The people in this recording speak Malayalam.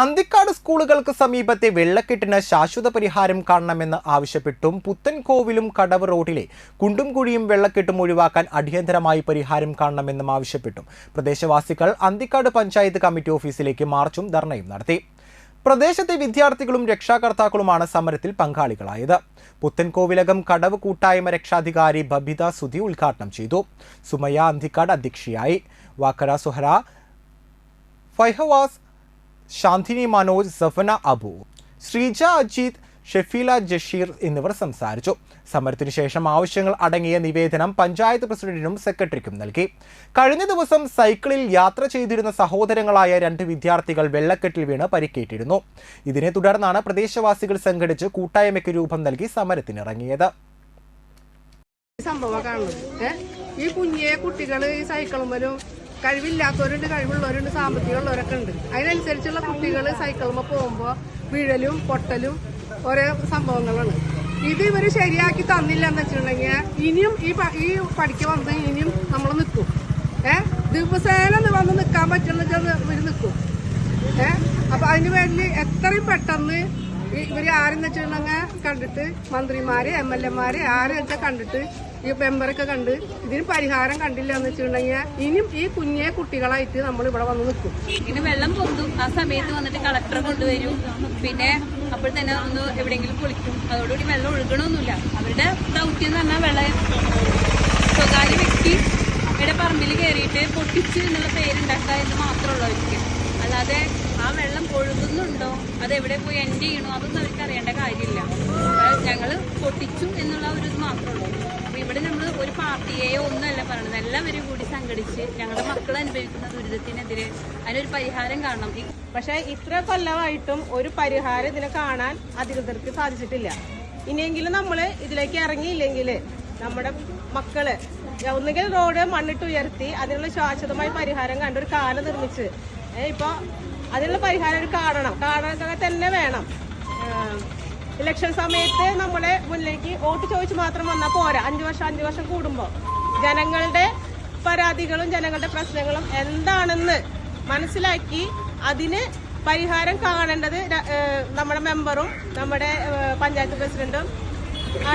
അന്തിക്കാട് സ്കൂളുകൾക്ക് സമീപത്തെ വെള്ളക്കെട്ടിന് ശാശ്വത പരിഹാരം കാണണമെന്ന് ആവശ്യപ്പെട്ടും പുത്തൻകോവിലും കടവ് റോഡിലെ കുണ്ടുംകുഴിയും വെള്ളക്കെട്ടും ഒഴിവാക്കാൻ അടിയന്തരമായി പരിഹാരം കാണണമെന്നും ആവശ്യപ്പെട്ടും. പ്രദേശവാസികൾ അന്തിക്കാട് പഞ്ചായത്ത് കമ്മിറ്റി ഓഫീസിലേക്ക് മാർച്ചും ധർണയും നടത്തി. പ്രദേശത്തെ വിദ്യാർത്ഥികളും രക്ഷാകർത്താക്കളുമാണ് സമരത്തിൽ പങ്കാളികളായത്. പുത്തൻകോവിലകം കടവ് കൂട്ടായ്മ രക്ഷാധികാരി ബബിത സുധി ഉദ്ഘാടനം ചെയ്തു. സുമയ അന്തിക്കാട് അധ്യക്ഷയായി. വാക്കര സുഹറ ഫൈഹവാസ് ശാന്തിനി മനോജ് സഫന അബു ശ്രീജ അജിത് ഷെഫീല ജഷീർ എന്നിവർ സംസാരിച്ചു. സമരത്തിനു ശേഷം ആവശ്യങ്ങൾ അടങ്ങിയ നിവേദനം പഞ്ചായത്ത് പ്രസിഡന്റിനും സെക്രട്ടറിക്കും നൽകി. കഴിഞ്ഞ ദിവസം സൈക്കിളിൽ യാത്ര ചെയ്തിരുന്ന സഹോദരങ്ങളായ രണ്ട് വിദ്യാർത്ഥികൾ വെള്ളക്കെട്ടിൽ വീണ് പരിക്കേറ്റിരുന്നു. ഇതിനെ തുടർന്നാണ് പ്രദേശവാസികൾ സംഘടിച്ച് കൂട്ടായ്മയ്ക്ക് രൂപം നൽകി സമരത്തിനിറങ്ങിയത്. സംഭവം ഈ കുഞ്ഞിയെ കുട്ടികൾ ഈ സൈക്കിളുമ്മലും കഴിവില്ലാത്തവരുണ്ട് കഴിവുള്ളവരുണ്ട് സാമ്പത്തികമുള്ളവരൊക്കെ ഉണ്ട്. അതിനനുസരിച്ചുള്ള കുട്ടികൾ സൈക്കിളുമ്പോൾ പോകുമ്പോൾ വീഴലും പൊട്ടലും ഓരോ സംഭവങ്ങളാണ്. ഇത് ഇവർ ശരിയാക്കി തന്നില്ല എന്ന് വെച്ചിട്ടുണ്ടെങ്കിൽ ഇനിയും ഈ ഈ പഠിക്ക് വന്ന് ഇനിയും നമ്മൾ നിൽക്കും ഏ? ദിവസേന വന്ന് നിൽക്കാൻ പറ്റുന്ന ഇവർ നിൽക്കും ഏ? അപ്പം അതിന് വേണ്ടി എത്രയും പെട്ടെന്ന് ഇവർ ആരെന്ന് വെച്ചിട്ടുണ്ടെങ്കിൽ കണ്ടിട്ട് മന്ത്രിമാര് എം എൽ എമാര് ആരും വെച്ചാൽ കണ്ടിട്ട് ഈ മെമ്പറൊക്കെ കണ്ട് ഇതിന് പരിഹാരം കണ്ടില്ല എന്ന് വെച്ചിട്ടുണ്ടെങ്കിൽ ഇനിയും ഈ കുഞ്ഞെ കുട്ടികളായിട്ട് നമ്മൾ ഇവിടെ വന്ന് നിൽക്കും. ഇനി വെള്ളം പൊന്തും. ആ സമയത്ത് വന്നിട്ട് കളക്ടർ കൊണ്ടുവരും. പിന്നെ അപ്പോൾ തന്നെ ഒന്ന് എവിടെയെങ്കിലും കുളിക്കും. അതോടുകൂടി വെള്ളം ഒഴുകണമൊന്നുമില്ല. അവരുടെ ദൗത്യം എന്ന് പറഞ്ഞാൽ വെള്ളം സ്വകാര്യ വ്യക്തി ഇവിടെ പറമ്പിൽ കയറിയിട്ട് പൊട്ടിച്ച് എന്നുള്ള പേരുണ്ടാക്കുക എന്ന് മാത്രമുള്ളൂ അവർക്ക്. അല്ലാതെ ആ വെള്ളം ഒഴുകുന്നുണ്ടോ അത് എവിടെ പോയി എൻഡ് ചെയ്യണോ? അതൊന്നും അവർക്ക് അറിയേണ്ട കാര്യമില്ല. ഞങ്ങൾ പൊട്ടിച്ചു എന്നുള്ള ഒരു ഇത് മാത്രമേ ഉള്ളൂ. ഇവിടെ നമ്മൾ ഒരു പാർട്ടിയെയോ ഒന്നുമല്ല പറയണത്. എല്ലാവരും കൂടി സംഘടിച്ച് ഞങ്ങളുടെ മക്കൾ അനുഭവിക്കുന്ന ദുരിതത്തിനെതിരെ അതിനൊരു പരിഹാരം കാണണം. പക്ഷേ ഇത്ര കൊല്ലമായിട്ടും ഒരു പരിഹാരം ഇതിനെ കാണാൻ അധികൃതർക്ക് സാധിച്ചിട്ടില്ല. ഇനിയെങ്കിലും നമ്മൾ ഇതിലേക്ക് ഇറങ്ങിയില്ലെങ്കിൽ നമ്മുടെ മക്കൾ ഒന്നുകിൽ റോഡ് മണ്ണിട്ട് ഉയർത്തി അതിനുള്ള ശാശ്വതമായ പരിഹാരം കണ്ടൊരു കാലം നിർമ്മിച്ച് ഇപ്പൊ അതിനുള്ള പരിഹാരം ഒരു കാണണം. കാണാൻ തന്നെ വേണം. ഇലക്ഷൻ സമയത്ത് നമ്മളെ മുന്നിലേക്ക് വോട്ട് ചോദിച്ച് മാത്രം വന്നാൽ പോരാ. അഞ്ചു വർഷം അഞ്ചു വർഷം കൂടുമ്പോൾ ജനങ്ങളുടെ പരാതികളും ജനങ്ങളുടെ പ്രശ്നങ്ങളും എന്താണെന്ന് മനസ്സിലാക്കി അതിന് പരിഹാരം കാണേണ്ടത് നമ്മുടെ മെമ്പറും നമ്മുടെ പഞ്ചായത്ത് പ്രസിഡന്റും ആണ്.